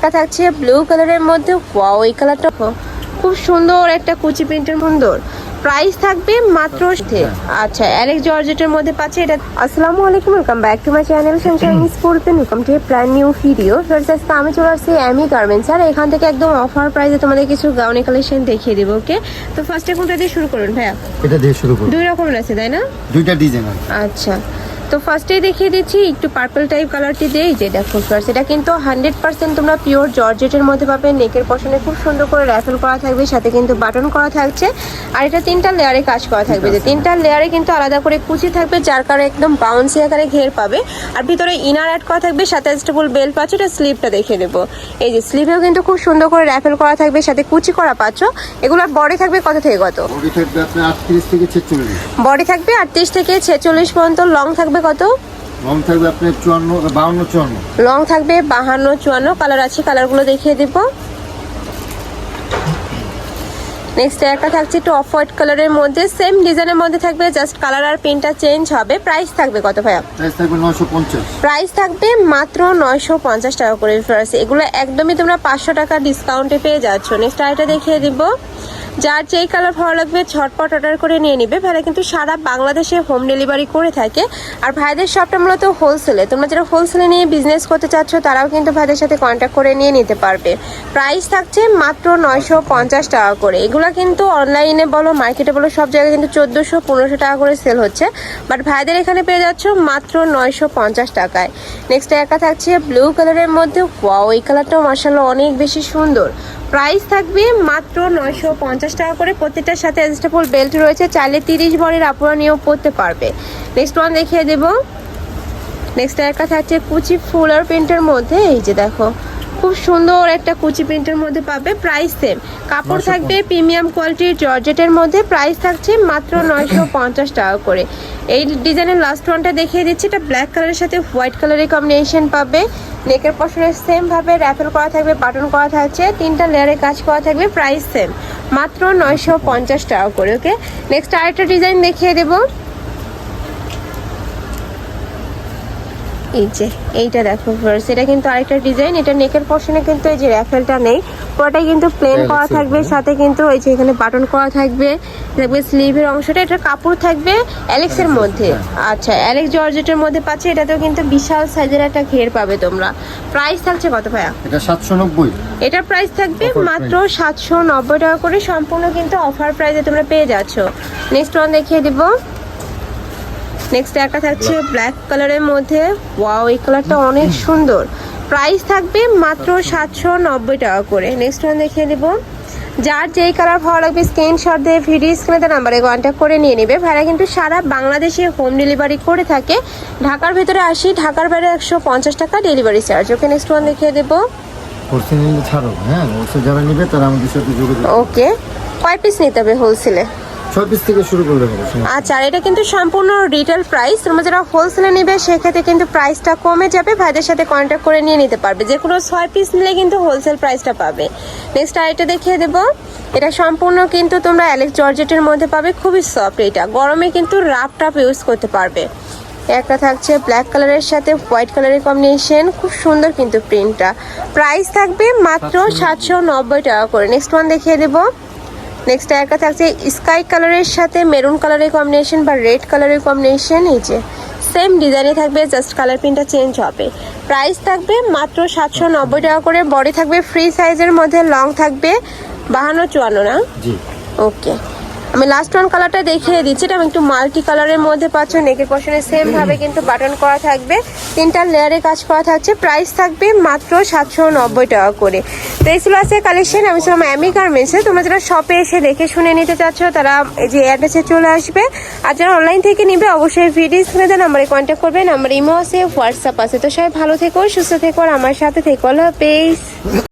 একটা থাকছে ব্লু কালারের মধ্যে ওয়াও এই কালারটা খুব সুন্দর একটা কুচি প্রিন্টের সুন্দর প্রাইস থাকবে মাত্র থে আচ্ছা অ্যালেক্স জর্জেটের মধ্যে পাচ্ছে এটা। আসসালামু আলাইকুম welcome back to my channel sunshine sports welcome to plan new video আজকে আমি চলে আসছি অ্যামি গার্মেন্টস আর এখান থেকে একদম অফার প্রাইসে তোমাদের কিছু গাউনি কালেকশন দেখিয়ে দেবো ওকে তো ফার্স্টে কোনটা দিয়ে শুরু করুন ভাইয়া? এটা দিয়ে শুরু করুন। দুই রকমের আছে তাই না? দুইটা ডিজাইন আছে আচ্ছা। তো ফার্স্টেই দেখিয়ে দিচ্ছি একটু পার্পল টাইপ কালারটি দিয়ে যে দেখো ফার্স্ট এটা কিন্তু হান্ড্রেড পার্সেন্ট তোমরা পিওর জর্জেটের মধ্যে পাবে। নেকের পশনে খুব সুন্দর করে র্যাফেল করা থাকবে সাথে কিন্তু বাটন করা থাকছে। আর এটা তিনটা লেয়ারে কাজ করা থাকবে যে তিনটা লেয়ারে কিন্তু আলাদা করে কুচি থাকবে যার কারণে একদম বাউন্সি আকারে ঘের পাবে। আর ভিতরে ইনার অ্যাড করা থাকবে সাথে স্টেবল বেল পাচ্ছ এটা স্লিপটা দেখে দেবো এই যে স্লিপেও কিন্তু খুব সুন্দর করে র্যাফেল করা থাকবে সাথে কুচি করা পাচ্ছ। এগুলোর বডি থাকবে কত থেকে কত? বডি থাকবে আটত্রিশ থেকে ছেচল্লিশ। বডি থাকবে আটত্রিশ থেকে ছেচল্লিশ পর্যন্ত লং থাকবে কত? রং থাকবে আপনার চুয়ান্ন বাউন্ন চুয়ান্ন। লং থাকবে বাহান্ন চুয়ান্ন। কালার আছে কালারগুলো দেখিয়ে দেব। নেক্সট একটা থাকছে একটু অফ হোয়াইট কালারের মধ্যে। সেম ডিজাইনের মধ্যে থাকবে জাস্ট কালার আর প্রিন্টটা চেঞ্জ হবে। প্রাইস থাকবে কত ভাইয়া? প্রাইস থাকবে নশো পঞ্চাশ। প্রাইস থাকবে মাত্র নয়শো পঞ্চাশ টাকা করে ফেরাস এগুলো একদমই তোমরা পাঁচশো টাকা ডিসকাউন্টে পেয়ে যাচ্ছ। নেক্সট আরেকটা দেখিয়ে দিব। যার যেই কালার ভালো লাগবে ঝটপট অর্ডার করে নিয়ে নিবে। ভাইরা কিন্তু সারা বাংলাদেশে হোম ডেলিভারি করে থাকে। আর ভাইদের শপটা মূলত হোলসেলে তোমরা যারা হোলসেলে নিয়ে বিজনেস করতে চাচ্ছ, তারাও কিন্তু ভাইদের সাথে কন্ট্যাক্ট করে নিয়ে নিতে পারবে। প্রাইস থাকছে মাত্র নয়শো পঞ্চাশ টাকা করে। এগুলো কিন্তু অনলাইনে বলো মার্কেটে বলো, সব জায়গায় কিন্তু চোদ্দোশো পনেরোশো টাকা করে সেল হচ্ছে। বাট ভাইদের এখানে পেয়ে যাচ্ছ মাত্র নয়শো পঞ্চাশ টাকায়। নেক্সট একা থাকছে ব্লু কালারের মধ্যে। ওয়াও এই কালারটাও মার্শাল্লাহ অনেক বেশি সুন্দর। প্রাইস থাকবে মাত্র নয়শো পঞ্চাশ টাকা করে। প্রত্যেকটার সাথে অ্যাডজাস্টেবল বেল্ট রয়েছে। চাইলে তিরিশ বরের আপুরা নিয়েও পরতে পারবে। নেক্সট ওয়ান দেখিয়ে দেবো। নেক্সট একটা থাকছে কুচি ফুল আর প্রিন্টের মধ্যে। এই যে দেখো খুব সুন্দর একটা কুচি প্রিন্টের মধ্যে পাবে। প্রাইস সেম কাপড় থাকবে প্রিমিয়াম কোয়ালিটির জর্জেটের মধ্যে। প্রাইস থাকছে মাত্র নয়শো পঞ্চাশ টাকা করে। এই ডিজাইনের লাস্ট ওয়ানটা দেখিয়ে দিচ্ছি। এটা ব্ল্যাক কালারের সাথে হোয়াইট কালারের কম্বিনেশন পাবে। নেকের পশনে সেমভাবে র্যাপেল করা থাকবে বাটন করা থাকছে, তিনটা লেয়ারে কাজ করা থাকবে প্রাইস সেম মাত্র নয়শো পঞ্চাশ টাকা করে ওকে নেক্সট আরেকটা ডিজাইন দেখিয়ে দেবো। এই যে এইটা দেখো ফার্স্ট এটা কিন্তু আরেকটা ডিজাইন এটা নেকের পশনে কিন্তু এই যে র্যাফেলটা নেই। পুরোটাই কিন্তু প্লেন করা থাকবে সাথে কিন্তু এই যে এখানে বাটন করা থাকবে থাকবে স্লিভের অংশটা এটা কাপড় থাকবে অ্যালেক্সের মধ্যে। আচ্ছা অ্যালেক্স জর্জেটের মধ্যে পাচ্ছে এটাতেও কিন্তু বিশাল সাইজের একটা ঘের পাবে তোমরা। প্রাইস থাকছে কত ভাইয়া? এটা সাতশো নব্বই। এটার প্রাইস থাকবে মাত্র সাতশো নব্বই টাকা করে সম্পূর্ণ কিন্তু অফার প্রাইসে তোমরা পেয়ে যাচ্ছ। নেক্সট ওয়ান দেখিয়ে দিব। নেক্সট একটা থাকছে ব্ল্যাক কালারের মধ্যে। ওয়াও এই কালারটা অনেক সুন্দর। প্রাইস থাকবে মাত্র সাতশো নব্বই টাকা করে। নেক্সট ওয়ান দেখিয়ে দিব। যার যেই কালার ভালো লাগবে স্ক্রিনশট দিয়ে ভিডিও স্ক্রিনে নাম্বারে কন্ট্যাক্ট করে নিয়ে নেবে। ভাইরা কিন্তু সারা বাংলাদেশে হোম ডেলিভারি করে থাকে। ঢাকার ভিতরে আসি ঢাকার বাইরে একশো পঞ্চাশ টাকা delivery charge okay next one দেখিয়ে দেবো। হোলসেল নিলে ছাড়ো হ্যাঁ? হোলসেল যারা নেবে তারা আমাদের সাথে যোগাযোগ ওকে কয় পিস নিতে হবে হোলসেলে ছয় পিস থেকে শুরু করলে আচ্ছা আর এটা কিন্তু সম্পূর্ণ রিটেল প্রাইস তোমরা যারা হোলসেলে নেবে সেক্ষেত্রে কিন্তু প্রাইসটা কমে যাবে। ভাইদের সাথে কন্ট্যাক্ট করে নিয়ে নিতে পারবে। যে কোনো ছয় পিস নিলে কিন্তু হোলসেল প্রাইসটা পাবে। নেক্সট আরেকটা দেখিয়ে দেবো। এটা সম্পূর্ণ কিন্তু তোমরা অ্যালেক্স জর্জেটের মধ্যে পাবে। খুবই সফট এটা। গরমে কিন্তু রাফ টাপ ইউজ করতে পারবে। একটা থাকছে ব্ল্যাক কালারের সাথে হোয়াইট কালারের কম্বিনেশন খুব সুন্দর কিন্তু প্রিন্টটা প্রাইস থাকবে মাত্র সাতশো নব্বই। টাকা করে। নেক্সট ওয়ান দেখিয়ে দেবো। নেক্সট একটা থাকছে স্কাই কালারের সাথে মেরুন কালারের কম্বিনেশন বা রেড কালারের কম্বিনেশন এই যে সেম ডিজাইনে থাকবে জাস্ট কালার প্রিন্টটা চেঞ্জ হবে। প্রাইস থাকবে মাত্র সাতশো নব্বই টাকা করে বডি থাকবে ফ্রি সাইজের মধ্যে লং থাকবে বাহান্ন চুয়ান্ন না? ওকে আমি লাস্ট ওয়ান কালারটা দেখিয়ে দিচ্ছি। এটা একটু মাল্টি কালারের মধ্যে পাচ্ছ নেকের পশনে সেম ভাবে কিন্তু বাটন করা থাকবে। তিনটা লেয়ারে কাজ করা থাকছে। প্রাইস থাকবে মাত্র সাতশো নব্বই টাকা করে। তো এই ছিল আছে কালেকশন আমি ছিলাম অ্যামি গার্মেন্টসে তোমরা যারা শপে এসে দেখে শুনে নিতে চাচ্ছ, তারা এই যে অ্যাড্রেসে চলে আসবে। আর যারা অনলাইন থেকে নিবে, অবশ্যই ভিডিও স্ক্রিনে নাম্বারে কন্ট্যাক্ট করবে। নাম্বার ইমো আছে হোয়াটসঅ্যাপ আছে। তো সবাই ভালো থেকো, সুস্থ থেকো, আর আমার সাথে থেকো। আল্লাহ হাফেজ।